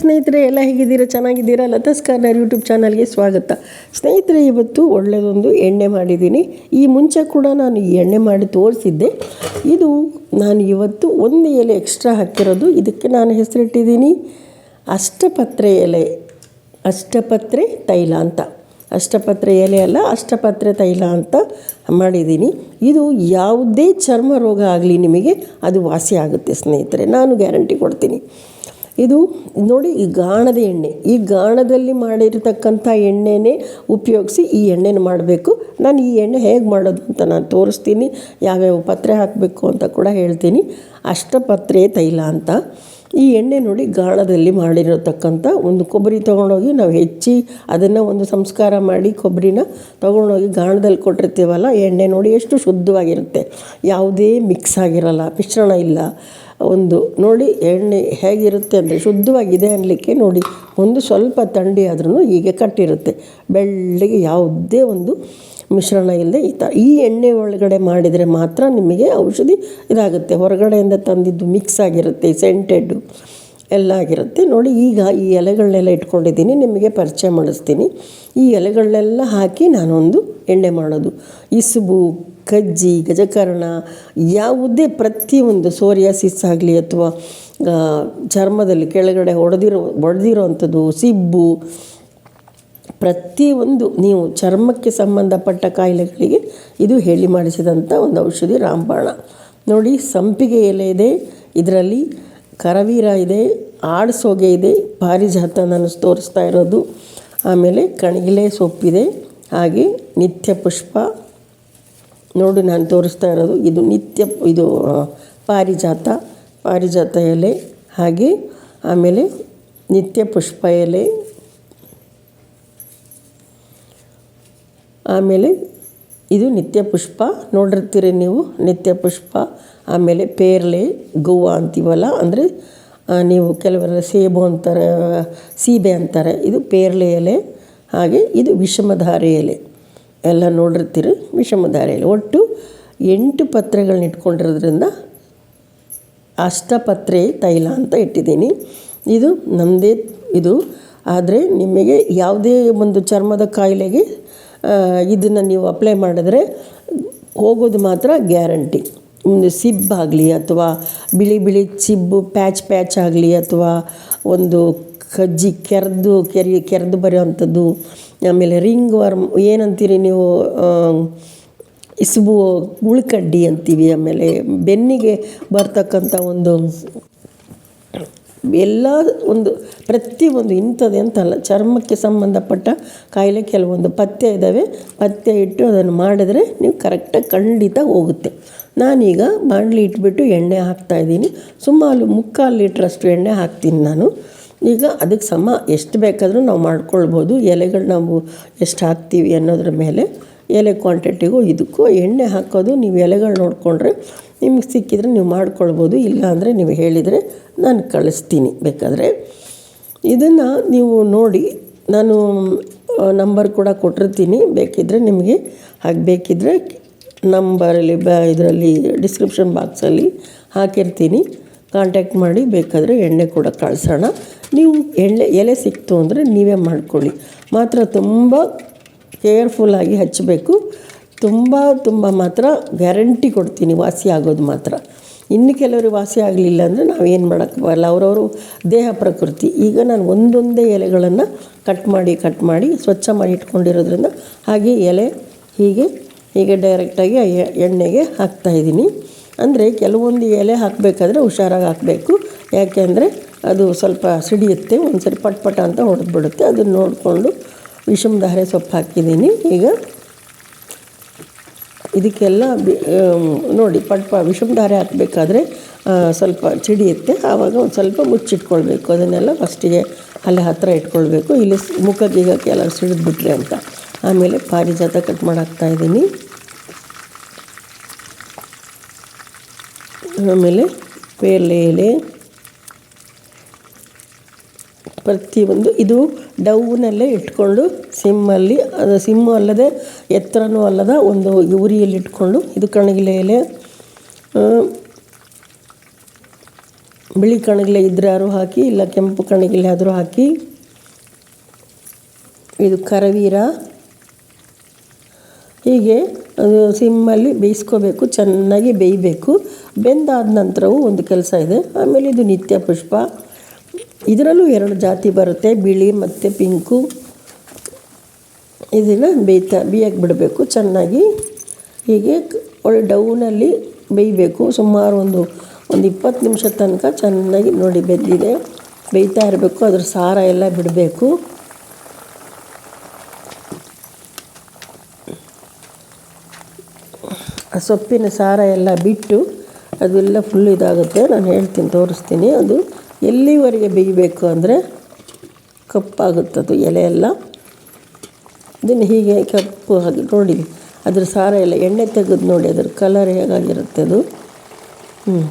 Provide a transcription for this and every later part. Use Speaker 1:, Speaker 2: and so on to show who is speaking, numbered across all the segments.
Speaker 1: ಸ್ನೇಹಿತರೆ, ಎಲ್ಲ ಹೇಗಿದ್ದೀರಾ? ಚೆನ್ನಾಗಿದ್ದೀರಾ? ಲತಾಸ್ ಕಾರ್ನರ್ ಯೂಟ್ಯೂಬ್ ಚಾನಲ್ಗೆ ಸ್ವಾಗತ. ಸ್ನೇಹಿತರೆ, ಇವತ್ತು ಒಳ್ಳೆಯದೊಂದು ಎಣ್ಣೆ ಮಾಡಿದ್ದೀನಿ. ಈ ಮುಂಚೆ ಕೂಡ ನಾನು ಈ ಎಣ್ಣೆ ಮಾಡಿ ತೋರಿಸಿದ್ದೆ. ಇದು ನಾನು ಇವತ್ತು ಒಂದು ಎಲೆ ಎಕ್ಸ್ಟ್ರಾ ಹಾಕಿರೋದು. ಇದಕ್ಕೆ ನಾನು ಹೆಸರಿಟ್ಟಿದ್ದೀನಿ ಅಷ್ಟಪತ್ರೆ ಎಲೆ. ಅಷ್ಟಪತ್ರೆ ತೈಲ ಅಂತ. ಅಷ್ಟಪತ್ರೆ ಎಲೆ ಅಲ್ಲ, ಅಷ್ಟಪತ್ರೆ ತೈಲ ಅಂತ ಮಾಡಿದ್ದೀನಿ. ಇದು ಯಾವುದೇ ಚರ್ಮ ರೋಗ ಆಗಲಿ ನಿಮಗೆ, ಅದು ವಾಸಿ ಆಗುತ್ತೆ ಸ್ನೇಹಿತರೆ. ನಾನು ಗ್ಯಾರಂಟಿ ಕೊಡ್ತೀನಿ. ಇದು ನೋಡಿ ಈ ಗಾಣದ ಎಣ್ಣೆ. ಈ ಗಾಣದಲ್ಲಿ ಮಾಡಿರತಕ್ಕಂಥ ಎಣ್ಣೆನೇ ಉಪಯೋಗಿಸಿ ಈ ಎಣ್ಣೆನ ಮಾಡಬೇಕು. ನಾನು ಈ ಎಣ್ಣೆ ಹೇಗೆ ಮಾಡೋದು ಅಂತ ನಾನು ತೋರಿಸ್ತೀನಿ. ಯಾವ್ಯಾವ ಪತ್ರೆ ಹಾಕಬೇಕು ಅಂತ ಕೂಡ ಹೇಳ್ತೀನಿ. ಅಷ್ಟಪತ್ರೆ ತೈಲ ಅಂತ. ಈ ಎಣ್ಣೆ ನೋಡಿ ಗಾಣದಲ್ಲಿ ಮಾಡಿರತಕ್ಕಂಥ ಒಂದು ಕೊಬ್ಬರಿ ತೊಗೊಂಡೋಗಿ ನಾವು ಹೆಚ್ಚಿ ಅದನ್ನು ಒಂದು ಸಂಸ್ಕಾರ ಮಾಡಿ ಕೊಬ್ಬರಿನ ತೊಗೊಂಡೋಗಿ ಗಾಣದಲ್ಲಿ ಕೊಟ್ಟಿರ್ತೀವಲ್ಲ ಎಣ್ಣೆ ನೋಡಿ ಎಷ್ಟು ಶುದ್ಧವಾಗಿರುತ್ತೆ. ಯಾವುದೇ ಮಿಕ್ಸ್ ಆಗಿರಲ್ಲ, ಮಿಶ್ರಣ ಇಲ್ಲ. ಒಂದು ನೋಡಿ ಎಣ್ಣೆ ಹೇಗಿರುತ್ತೆ ಅಂದರೆ ಶುದ್ಧವಾಗಿದೆ ಅನ್ನಲಿಕ್ಕೆ ನೋಡಿ ಒಂದು ಸ್ವಲ್ಪ ಥಂಡಿ ಆದ್ರೂ ಹೀಗೆ ಕಟ್ಟಿರುತ್ತೆ. ಬೆಳ್ಳಗೆ ಯಾವುದೇ ಒಂದು ಮಿಶ್ರಣ ಇಲ್ಲದೆ ಈ ಥರ ಈ ಎಣ್ಣೆ ಒಳಗಡೆ ಮಾಡಿದರೆ ಮಾತ್ರ ನಿಮಗೆ ಔಷಧಿ ಇದಾಗುತ್ತೆ. ಹೊರಗಡೆಯಿಂದ ತಂದಿದ್ದು ಮಿಕ್ಸ್ ಆಗಿರುತ್ತೆ ಸೆಂಟೆಡ್ಡು ಎಲ್ಲ ಆಗಿರುತ್ತೆ. ನೋಡಿ, ಈಗ ಈ ಎಲೆಗಳನ್ನೆಲ್ಲ ಇಟ್ಕೊಂಡಿದ್ದೀನಿ. ನಿಮಗೆ ಪರಿಚಯ ಮಾಡಿಸ್ತೀನಿ. ಈ ಎಲೆಗಳನ್ನೆಲ್ಲ ಹಾಕಿ ನಾನೊಂದು ಎಣ್ಣೆ ಮಾಡೋದು. ಇಸುಬು, ಕಜ್ಜಿ, ಗಜಕರ್ಣ, ಯಾವುದೇ ಪ್ರತಿಯೊಂದು ಸೋರಿಯಾಸಿಸ್ ಆಗಲಿ ಅಥವಾ ಚರ್ಮದಲ್ಲಿ ಕೆಳಗಡೆ ಹೊಡೆದಿರೋ ಹೊಡೆದಿರೋ ಅಂಥದ್ದು ಸಿಬ್ಬು ಪ್ರತಿಯೊಂದು ನೀವು ಚರ್ಮಕ್ಕೆ ಸಂಬಂಧಪಟ್ಟ ಕಾಯಿಲೆಗಳಿಗೆ ಇದು ಹೇಳಿ ಮಾಡಿಸಿದಂಥ ಒಂದು ಔಷಧಿ ರಾಮಬಾಣ ನೋಡಿ, ಸಂಪಿಗೆ ಎಲೆ ಇದೆ, ಇದರಲ್ಲಿ ಕರವೀರ ಇದೆ ಆಡಸೋಗೆ ಇದೆ ಪಾರಿಜಾತ ನಾನು ತೋರಿಸ್ತಾ ಇರೋದು. ಆಮೇಲೆ ಕಣಗಿಲೆ ಸೊಪ್ಪಿದೆ, ಹಾಗೆ ನಿತ್ಯ ಪುಷ್ಪ. ನೋಡಿ, ನಾನು ತೋರಿಸ್ತಾ ಇರೋದು, ಇದು ನಿತ್ಯ, ಇದು ಪಾರಿಜಾತ ಪಾರಿಜಾತ ಎಲೆ, ಹಾಗೆ ಆಮೇಲೆ ನಿತ್ಯ ಪುಷ್ಪ ಎಲೆ ಆಮೇಲೆ ಇದು ನಿತ್ಯ ಪುಷ್ಪ. ನೋಡಿರ್ತೀರಿ ನೀವು, ನಿತ್ಯ ಪುಷ್ಪ, ಆಮೇಲೆ ಪೇರ್ಲೆ ಗೋವಾ ಅಂತೀವಲ್ಲ, ಅಂದರೆ ನೀವು ಕೆಲವರ ಸೇಬು ಅಂತಾರೆ, ಸೀಬೆ ಅಂತಾರೆ, ಇದು ಪೇರ್ಲೆ ಎಲೆ, ಹಾಗೆ ಇದು ವಿಷಮಧಾರೆ ಎಲೆ. ಎಲ್ಲ ನೋಡಿರ್ತೀರಿ ವಿಷಮಧಾರೆ ಎಲೆ. ಒಟ್ಟು ಎಂಟು ಪತ್ರೆಗಳನ್ನ ಇಟ್ಕೊಂಡಿರೋದ್ರಿಂದ ಅಷ್ಟಪತ್ರೆ ತೈಲ ಅಂತ ಇಟ್ಟಿದ್ದೀನಿ. ಇದು ನಮ್ಮದೇ ಇದು, ಆದರೆ ನಿಮಗೆ ಯಾವುದೇ ಒಂದು ಚರ್ಮದ ಕಾಯಿಲೆಗೆ ಇದನ್ನು ನೀವು ಅಪ್ಲೈ ಮಾಡಿದ್ರೆ ಹೋಗೋದು ಮಾತ್ರ ಗ್ಯಾರಂಟಿ ಒಂದು ಸಿಬ್ಬಾಗಲಿ ಅಥವಾ ಬಿಳಿ ಬಿಳಿ ಸಿಬ್ಬು ಪ್ಯಾಚ್ ಪ್ಯಾಚ್ ಆಗಲಿ ಅಥವಾ ಒಂದು ಕಜ್ಜಿ ಕೆರೆದು, ಕೆರೆ, ಕೆರೆದು ಬರೋವಂಥದ್ದು ಆಮೇಲೆ ರಿಂಗ್ ವರ್ಮ್ ಏನಂತೀರಿ ನೀವು ಇಸುಬು ಉಳ್ಕಡ್ಡಿ ಅಂತೀವಿ ಆಮೇಲೆ ಬೆನ್ನಿಗೆ ಬರ್ತಕ್ಕಂಥ ಒಂದು ಎಲ್ಲ ಒಂದು ಪ್ರತಿಯೊಂದು ಇಂಥದ್ದು ಅಂತಲ್ಲ ಚರ್ಮಕ್ಕೆ ಸಂಬಂಧಪಟ್ಟ ಕಾಯಿಲೆ ಕೆಲವೊಂದು ಪಥ್ಯ ಇದ್ದಾವೆ ಪಥ್ಯ ಇಟ್ಟು ಅದನ್ನು ಮಾಡಿದ್ರೆ ನೀವು ಕರೆಕ್ಟಾಗಿ ಖಂಡಿತ ಹೋಗುತ್ತೆ. ನಾನೀಗ ಬಾಣಲಿ ಇಟ್ಬಿಟ್ಟು ಎಣ್ಣೆ ಹಾಕ್ತಾಯಿದ್ದೀನಿ ಸುಮಾರು ಮುಕ್ಕಾಲು ಲೀಟ್ರಷ್ಟು ಎಣ್ಣೆ ಹಾಕ್ತೀನಿ ನಾನು. ಈಗ ಅದಕ್ಕೆ ಸಮ, ಎಷ್ಟು ಬೇಕಾದರೂ ನಾವು ಮಾಡ್ಕೊಳ್ಬೋದು. ಎಲೆಗಳು ನಾವು ಎಷ್ಟು ಹಾಕ್ತೀವಿ ಅನ್ನೋದ್ರ ಮೇಲೆ ಎಲೆ ಕ್ವಾಂಟಿಟಿಗೂ ಇದಕ್ಕೂ ಎಣ್ಣೆ ಹಾಕೋದು, ನೀವು ಎಲೆಗಳು ನೋಡಿಕೊಂಡ್ರೆ ನಿಮಗೆ ಸಿಕ್ಕಿದರೆ ನೀವು ಮಾಡ್ಕೊಳ್ಬೋದು. ಇಲ್ಲಾಂದರೆ ನೀವು ಹೇಳಿದರೆ ನಾನು ಕಳಿಸ್ತೀನಿ ಬೇಕಾದರೆ. ಇದನ್ನು ನೀವು ನೋಡಿ, ನಾನು ನಂಬರ್ ಕೂಡ ಕೊಟ್ಟಿರ್ತೀನಿ. ಬೇಕಿದ್ದರೆ ನಿಮಗೆ ಹಾಗೆ ಬೇಕಿದ್ದರೆ ನಂಬರಲ್ಲಿ ಬ, ಇದರಲ್ಲಿ ಡಿಸ್ಕ್ರಿಪ್ಷನ್ ಬಾಕ್ಸಲ್ಲಿ ಹಾಕಿರ್ತೀನಿ. ಕಾಂಟ್ಯಾಕ್ಟ್ ಮಾಡಿ ಬೇಕಾದರೆ ಎಣ್ಣೆ ಕೂಡ ಕಳಿಸೋಣ. ನೀವು ಎಣ್ಣೆ, ಎಲೆ ಸಿಕ್ತು ಅಂದರೆ ನೀವೇ ಮಾಡ್ಕೊಳ್ಳಿ. ಮಾತ್ರ ತುಂಬ ಕೇರ್ಫುಲ್ಲಾಗಿ ಹಚ್ಚಬೇಕು. ತುಂಬ ತುಂಬ ಮಾತ್ರ ಗ್ಯಾರಂಟಿ ಕೊಡ್ತೀನಿ ವಾಸಿ ಆಗೋದು ಮಾತ್ರ. ಇನ್ನು ಕೆಲವರು ವಾಸಿ ಆಗಲಿಲ್ಲ ಅಂದರೆ ನಾವೇನು ಮಾಡೋಕ್ಕೆ ಬರಲ್ಲ. ಅವರವರು ದೇಹ ಪ್ರಕೃತಿ. ಈಗ ನಾನು ಒಂದೊಂದೇ ಎಲೆಗಳನ್ನು ಕಟ್ ಮಾಡಿ ಕಟ್ ಮಾಡಿ ಸ್ವಚ್ಛ ಮಾಡಿ ಇಟ್ಕೊಂಡಿರೋದ್ರಿಂದ ಹಾಗೆ ಎಲೆ ಹೀಗೆ ಈಗ ಡೈರೆಕ್ಟಾಗಿ ಎಣ್ಣೆಗೆ ಹಾಕ್ತಾಯಿದ್ದೀನಿ ಅಂದರೆ ಕೆಲವೊಂದು ಎಲೆ ಹಾಕಬೇಕಾದ್ರೆ ಹುಷಾರಾಗಿ ಹಾಕಬೇಕು. ಯಾಕೆಂದರೆ ಅದು ಸ್ವಲ್ಪ ಸಿಡಿಯುತ್ತೆ ಒಂದು ಸರಿ ಪಟ್ ಪಟ ಅಂತ ಹೊಡೆದ್ಬಿಡುತ್ತೆ ಅದನ್ನು ನೋಡಿಕೊಂಡು ವಿಷಮಧಾರೆ ಸೊಪ್ಪು ಹಾಕಿದ್ದೀನಿ. ಈಗ ಇದಕ್ಕೆಲ್ಲ ನೋಡಿ ಪಟ್ಪ ವಿಷಮಧಾರೆ ಹಾಕಬೇಕಾದ್ರೆ ಸ್ವಲ್ಪ ಚಿಡಿಯುತ್ತೆ ಆವಾಗ ಒಂದು ಸ್ವಲ್ಪ ಮುಚ್ಚಿಟ್ಕೊಳ್ಬೇಕು. ಅದನ್ನೆಲ್ಲ ಫಸ್ಟಿಗೆ ಅಲ್ಲಿ ಹತ್ತಿರ ಇಟ್ಕೊಳ್ಬೇಕು. ಇಲ್ಲಿ ಮುಖಕ್ಕೆ ಈಗ ಎಲ್ಲ ಸಿಡಿದ್ಬಿಟ್ರೆ ಅಂತ. ಆಮೇಲೆ ಪಾರಿಜಾತ ಕಟ್ ಮಾಡಾಕ್ತಾ ಇದ್ದೀನಿ. ಆಮೇಲೆ ಪೇರ್ಲೆ ಎಲೆ ಪ್ರತಿಯೊಂದು ಇದು ಡೌನಲ್ಲೇ ಇಟ್ಕೊಂಡು ಸಿಮ್ಮಲ್ಲಿ, ಅದು ಸಿಮ್ಮು ಅಲ್ಲದೆ ಎತ್ತರನೂ ಅಲ್ಲದ ಒಂದು ಉರಿಯಲ್ಲಿ ಇಟ್ಕೊಂಡು ಇದು ಕಣಗಿಲೆ ಬಿಳಿ ಕಣಗಿಲೆ ಇದ್ದರೆ ಹಾಕಿ, ಇಲ್ಲ ಕೆಂಪು ಕಣಗಿಲೆ ಆದರೂ ಹಾಕಿ, ಇದು ಕರವೀರ. ಹೀಗೆ ಅದು ಸಿಮ್ಮಲ್ಲಿ ಬೇಯಿಸ್ಕೋಬೇಕು, ಚೆನ್ನಾಗಿ ಬೇಯಬೇಕು. ಬೆಂದಾದ ನಂತರವೂ ಒಂದು ಕೆಲಸ ಇದೆ. ಆಮೇಲೆ ಇದು ನಿತ್ಯ ಪುಷ್ಪ. ಇದರಲ್ಲೂ ಎರಡು ಜಾತಿ ಬರುತ್ತೆ, ಬಿಳಿ ಮತ್ತು ಪಿಂಕು. ಇದನ್ನು ಬೇಯ್ತಾ ಬೇಯಕ್ಕೆ ಬಿಡಬೇಕು, ಚೆನ್ನಾಗಿ ಹೀಗೆ ಒಳ್ಳೆ ಡೌನಲ್ಲಿ ಬೇಯಬೇಕು. ಸುಮಾರು ಒಂದು ಒಂದು ಇಪ್ಪತ್ತು ನಿಮಿಷ ತನಕ ಚೆನ್ನಾಗಿ ನೋಡಿ ಬೆಂದಿದೆ. ಬೇಯ್ತಾ ಇರಬೇಕು, ಅದ್ರ ಸಾರ ಎಲ್ಲ ಬಿಡಬೇಕು. ಆ ಸೊಪ್ಪಿನ ಸಾರ ಎಲ್ಲ ಬಿಟ್ಟು ಅದೆಲ್ಲ ಫುಲ್ ಇದಾಗುತ್ತೆ. ನಾನು ಹೇಳ್ತೀನಿ, ತೋರಿಸ್ತೀನಿ. ಅದು ಎಲ್ಲಿವರೆಗೆ ಬೇಯಬೇಕು ಅಂದರೆ ಕಪ್ಪಾಗುತ್ತದು ಎಲೆ ಎಲ್ಲ ಇದನ್ನು ಹೀಗೆ ಕಪ್ಪು ಹಾಗೆ ನೋಡಿ, ಅದ್ರ ಸಾರ ಎಲ್ಲ ಎಣ್ಣೆ ತೆಗೆದು ನೋಡಿ, ಅದ್ರ ಕಲರ್ ಹೇಗಾಗಿರುತ್ತೆ ಅದು. ಹ್ಞೂ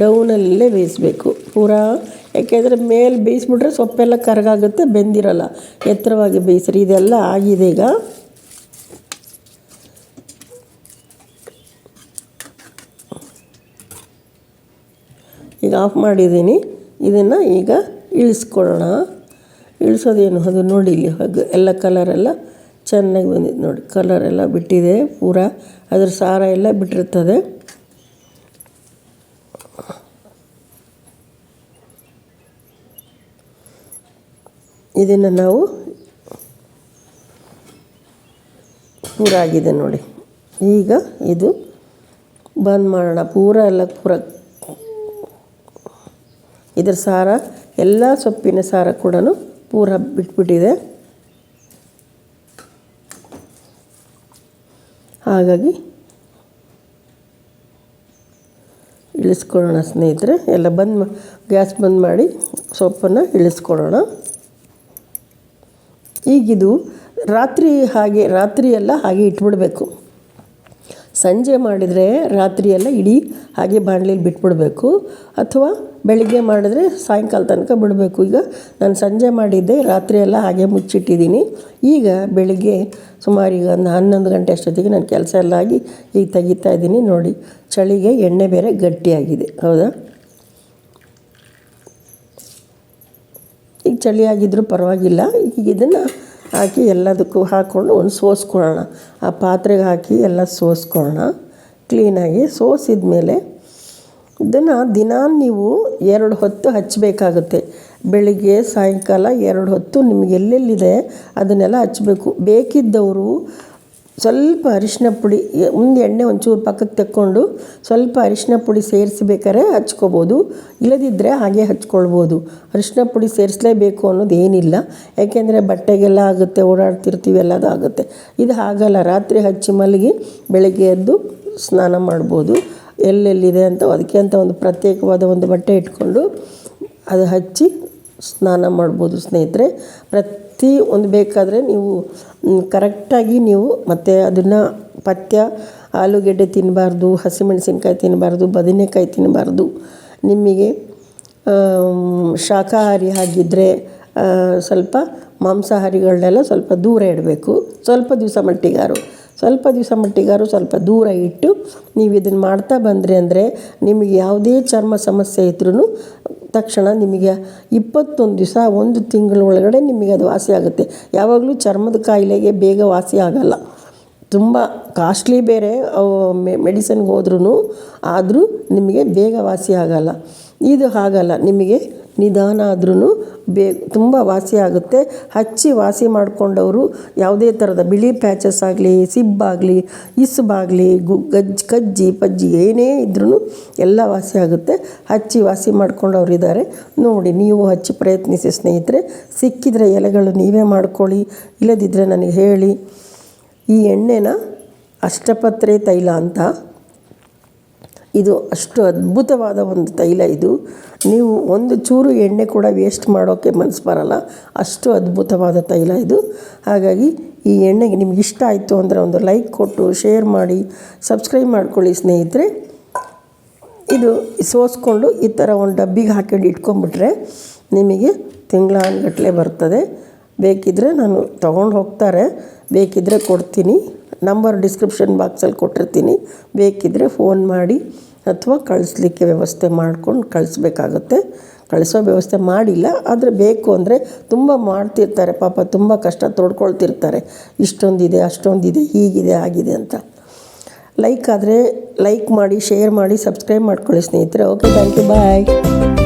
Speaker 1: ಡೌನಲ್ಲೇ ಬೇಯಿಸ್ಬೇಕು. ಪೂರಾ ಯಾಕೆಂದರೆ ಮೇಲೆ ಬೇಯಿಸ್ಬಿಟ್ರೆ ಸೊಪ್ಪೆಲ್ಲ ಕರಗಾಗುತ್ತೆ, ಬೆಂದಿರಲ್ಲ. ಎತ್ತರವಾಗಿ ಬೇಯಿಸ್ರಿ ಇದೆಲ್ಲ ಆಗಿದೆ ಈಗ. ಈಗ ಆಫ್ ಮಾಡಿದ್ದೀನಿ. ಇದನ್ನು ಈಗ ಇಳಿಸ್ಕೊಳ್ಳೋಣ. ಇಳಿಸೋದೇನು? ಅದು ನೋಡಿ ಇಲ್ಲಿ ಹಗ್ ಎಲ್ಲ ಕಲರೆಲ್ಲ ಚೆನ್ನಾಗಿ ಬಂದಿದೆ ನೋಡಿ. ಕಲರೆಲ್ಲ ಬಿಟ್ಟಿದೆ ಪೂರ. ಅದ್ರ ಸಾರ ಎಲ್ಲ ಬಿಟ್ಟಿರ್ತದೆ. ಇದನ್ನು ನಾವು ಪೂರ ಆಗಿದೆ ನೋಡಿ. ಈಗ ಇದು ಬಂದ್ ಮಾಡೋಣ. ಪೂರ ಎಲ್ಲ ಪೂರ ಇದರ ಸಾರ, ಎಲ್ಲ ಸೊಪ್ಪಿನ ಸಾರ ಕೂಡ ಪೂರ ಬಿಟ್ಬಿಟ್ಟಿದೆ. ಹಾಗಾಗಿ ಇಳಿಸ್ಕೊಳ್ಳೋಣ ಸ್ನೇಹಿತರೆ. ಎಲ್ಲ ಬಂದ್ ಗ್ಯಾಸ್ ಬಂದ್ ಮಾಡಿ ಸೊಪ್ಪನ್ನು ಇಳಿಸ್ಕೊಳ್ಳೋಣ. ಈಗಿದು ರಾತ್ರಿ ಹಾಗೆ ರಾತ್ರಿ ಎಲ್ಲ ಹಾಗೆ ಇಟ್ಬಿಡಬೇಕು. ಸಂಜೆ ಮಾಡಿದರೆ ರಾತ್ರಿ ಎಲ್ಲ ಇಡೀ ಹಾಗೆ ಬಾಣಲಿಲಿ ಬಿಟ್ಬಿಡಬೇಕು. ಅಥವಾ ಬೆಳಿಗ್ಗೆ ಮಾಡಿದ್ರೆ ಸಾಯಂಕಾಲ ತನಕ ಬಿಡಬೇಕು. ಈಗ ನಾನು ಸಂಜೆ ಮಾಡಿದ್ದೆ ರಾತ್ರಿ ಎಲ್ಲ ಹಾಗೆ ಮುಚ್ಚಿಟ್ಟಿದ್ದೀನಿ. ಈಗ ಬೆಳಿಗ್ಗೆ ಸುಮಾರು ಈಗ ಒಂದು ಹನ್ನೊಂದು ಗಂಟೆ ಅಷ್ಟೊತ್ತಿಗೆ ನಾನು ಕೆಲಸ ಎಲ್ಲ ಆಗಿ ಈಗ ತೆಗಿತಾ ಇದ್ದೀನಿ. ನೋಡಿ, ಚಳಿಗೆ ಎಣ್ಣೆ ಬೇರೆ ಗಟ್ಟಿಯಾಗಿದೆ. ಹೌದಾ? ಈಗ ಚಳಿ ಆಗಿದ್ರೂ ಪರವಾಗಿಲ್ಲ. ಈಗ ಇದನ್ನು ಹಾಕಿ ಎಲ್ಲದಕ್ಕೂ ಹಾಕ್ಕೊಂಡು ಒಂದು ಸೋಸ್ಕೊಳ್ಳೋಣ. ಆ ಪಾತ್ರೆಗೆ ಹಾಕಿ ಎಲ್ಲ ಸೋಸ್ಕೊಳ್ಳೋಣ. ಕ್ಲೀನಾಗಿ ಸೋಸಿದ ಮೇಲೆ ಇದನ್ನು ದಿನ ನೀವು ಎರಡು ಹೊತ್ತು ಹಚ್ಚಬೇಕಾಗುತ್ತೆ ಬೆಳಿಗ್ಗೆ, ಸಾಯಂಕಾಲ ಎರಡು ಹೊತ್ತು ನಿಮ್ಗೆ ಎಲ್ಲೆಲ್ಲಿದೆ ಅದನ್ನೆಲ್ಲ ಹಚ್ಚಬೇಕು ಬೇಕಿದ್ದವರು ಸ್ವಲ್ಪ ಅರಿಶಿನ ಪುಡಿ ಒಂದು ಎಣ್ಣೆ ಒಂಚೂರು ಪಕ್ಕಕ್ಕೆ ತಕ್ಕೊಂಡು ಸ್ವಲ್ಪ ಅರಿಶಿನ ಪುಡಿ ಸೇರಿಸ್ಬೇಕಾದ್ರೆ ಹಚ್ಕೋಬೋದು. ಇಲ್ಲದಿದ್ದರೆ ಹಾಗೆ ಹಚ್ಕೊಳ್ಬೋದು. ಅರಿಶಿನ ಪುಡಿ ಸೇರಿಸಲೇಬೇಕು ಅನ್ನೋದೇನಿಲ್ಲ ಯಾಕೆಂದರೆ ಬಟ್ಟೆಗೆಲ್ಲ ಆಗುತ್ತೆ, ಓಡಾಡ್ತಿರ್ತೀವಿ, ಎಲ್ಲದೂ ಆಗುತ್ತೆ. ಇದು ಹಾಗಲ್ಲ, ರಾತ್ರಿ ಹಚ್ಚಿ ಮಲಗಿ ಬೆಳಗ್ಗೆ ಎದ್ದು ಸ್ನಾನ ಮಾಡ್ಬೋದು. ಎಲ್ಲೆಲ್ಲಿದೆ ಅಂತ, ಅದಕ್ಕೆ ಅಂತ ಒಂದು ಪ್ರತ್ಯೇಕವಾದ ಒಂದು ಬಟ್ಟೆ ಇಟ್ಕೊಂಡು ಅದು ಹಚ್ಚಿ ಸ್ನಾನ ಮಾಡ್ಬೋದು ಸ್ನೇಹಿತರೆ. ಪ್ರತಿ ಒಂದು ಬೇಕಾದರೆ ನೀವು ಕರೆಕ್ಟಾಗಿ ನೀವು ಮತ್ತು ಅದನ್ನು ಪಥ್ಯ, ಆಲೂಗೆಡ್ಡೆ ತಿನ್ನಬಾರ್ದು ಹಸಿಮೆಣಸಿನ್ಕಾಯಿ ತಿನ್ನಬಾರ್ದು ಬದನೆಕಾಯಿ ತಿನ್ನಬಾರ್ದು ನಿಮಗೆ ಶಾಖಾಹಾರಿ ಆಗಿದ್ದರೆ ಸ್ವಲ್ಪ ಮಾಂಸಾಹಾರಿಗಳನ್ನೆಲ್ಲ ಸ್ವಲ್ಪ ದೂರ ಇಡಬೇಕು. ಸ್ವಲ್ಪ ದಿವಸ ಮಟ್ಟಿಗಾರು. ಸ್ವಲ್ಪ ದಿವಸ ಮಟ್ಟಿಗಾರು ಸ್ವಲ್ಪ ದೂರ ಇಟ್ಟು ನೀವು ಇದನ್ನು ಮಾಡ್ತಾ ಬಂದ್ರಿ ಅಂದರೆ ನಿಮಗೆ ಯಾವುದೇ ಚರ್ಮ ಸಮಸ್ಯೆ ಇದ್ರೂ ತಕ್ಷಣ ನಿಮಗೆ ಇಪ್ಪತ್ತೊಂದು ದಿವಸ, ಒಂದು ತಿಂಗಳ ಒಳಗಡೆ ನಿಮಗೆ ಅದು ವಾಸಿ ಆಗುತ್ತೆ. ಯಾವಾಗಲೂ ಚರ್ಮದ ಕಾಯಿಲೆಗೆ ಬೇಗ ವಾಸಿ ಆಗಲ್ಲ. ತುಂಬ ಕಾಸ್ಟ್ಲಿ ಬೇರೆ ಅವು ಮೆಡಿಸನ್ಗೆ ಹೋದ್ರೂ ಆದರೂ ನಿಮಗೆ ಬೇಗ ವಾಸಿ ಆಗಲ್ಲ. ಇದು ಹಾಗಲ್ಲ. ನಿಮಗೆ ನಿಧಾನ ಆದ್ರೂ ಬೇ ತುಂಬ ವಾಸಿ ಆಗುತ್ತೆ. ಹಚ್ಚಿ ವಾಸಿ ಮಾಡಿಕೊಂಡವರು ಯಾವುದೇ ಥರದ ಬಿಳಿ ಪ್ಯಾಚಸ್ ಆಗಲಿ ಸಿಬ್ಬಾಗಲಿ ಇಸ್ಬಾಗಲಿ ಗು ಗಜ್ಜಿ, ಕಜ್ಜಿ, ಪಜ್ಜಿ ಏನೇ ಇದ್ರೂ ಎಲ್ಲ ವಾಸಿ ಆಗುತ್ತೆ. ಹಚ್ಚಿ ವಾಸಿ ಮಾಡ್ಕೊಂಡವ್ರು ಇದ್ದಾರೆ ನೋಡಿ, ನೀವು ಹಚ್ಚಿ ಪ್ರಯತ್ನಿಸಿ ಸ್ನೇಹಿತರೆ. ಸಿಕ್ಕಿದರೆ ಎಲೆಗಳು ನೀವೇ ಮಾಡ್ಕೊಳ್ಳಿ. ಇಲ್ಲದಿದ್ದರೆ ನನಗೆ ಹೇಳಿ. ಈ ಎಣ್ಣೆನ ಅಷ್ಟಪತ್ರೆ ತೈಲ ಅಂತ ಇದು ಅಷ್ಟು ಅದ್ಭುತವಾದ ಒಂದು ತೈಲ ಇದು. ನೀವು ಒಂದು ಚೂರು ಎಣ್ಣೆ ಕೂಡ ವೇಸ್ಟ್ ಮಾಡೋಕ್ಕೆ ಮನಸ್ಸು ಬರಲ್ಲ. ಅಷ್ಟು ಅದ್ಭುತವಾದ ತೈಲ ಇದು. ಹಾಗಾಗಿ ಈ ಎಣ್ಣೆಗೆ ನಿಮ್ಗೆ ಇಷ್ಟ ಆಯಿತು ಅಂದರೆ ಒಂದು ಲೈಕ್ ಕೊಟ್ಟು ಶೇರ್ ಮಾಡಿ ಸಬ್ಸ್ಕ್ರೈಬ್ ಮಾಡ್ಕೊಳ್ಳಿ ಸ್ನೇಹಿತರೆ. ಇದು ಸೋಸ್ಕೊಂಡು ಈ ಥರ ಒಂದು ಡಬ್ಬಿಗೆ ಹಾಕೊಂಡು ಇಟ್ಕೊಂಡ್ಬಿಟ್ರೆ ನಿಮಗೆ ತಿಂಗಳಾನ್ಗಟ್ಟಲೆ ಬರ್ತದೆ. ಬೇಕಿದ್ದರೆ ನಾನು ತೊಗೊಂಡು ಹೋಗ್ತಾರೆ. ಬೇಕಿದ್ದರೆ ಕೊಡ್ತೀನಿ. ನಂಬರ್ ಡಿಸ್ಕ್ರಿಪ್ಷನ್ ಬಾಕ್ಸಲ್ಲಿ ಕೊಟ್ಟಿರ್ತೀನಿ. ಬೇಕಿದ್ದರೆ ಫೋನ್ ಮಾಡಿ ಅಥವಾ ಕಳಿಸ್ಲಿಕ್ಕೆ ವ್ಯವಸ್ಥೆ ಮಾಡ್ಕೊಂಡು ಕಳಿಸ್ಬೇಕಾಗುತ್ತೆ. ಕಳಿಸೋ ವ್ಯವಸ್ಥೆ ಮಾಡಿಲ್ಲ, ಆದರೆ ಬೇಕು ಅಂದರೆ ತುಂಬ ಮಾಡ್ತಿರ್ತಾರೆ. ಪಾಪ ತುಂಬ ಕಷ್ಟ ತೊಡ್ಕೊಳ್ತಿರ್ತಾರೆ. ಇಷ್ಟೊಂದಿದೆ, ಅಷ್ಟೊಂದಿದೆ, ಹೀಗಿದೆ, ಆಗಿದೆ ಅಂತ. ಲೈಕ್ ಆದರೆ ಲೈಕ್ ಮಾಡಿ ಶೇರ್ ಮಾಡಿ ಸಬ್ಸ್ಕ್ರೈಬ್ ಮಾಡ್ಕೊಳ್ಳಿ ಸ್ನೇಹಿತರೆ. Okay thank you bye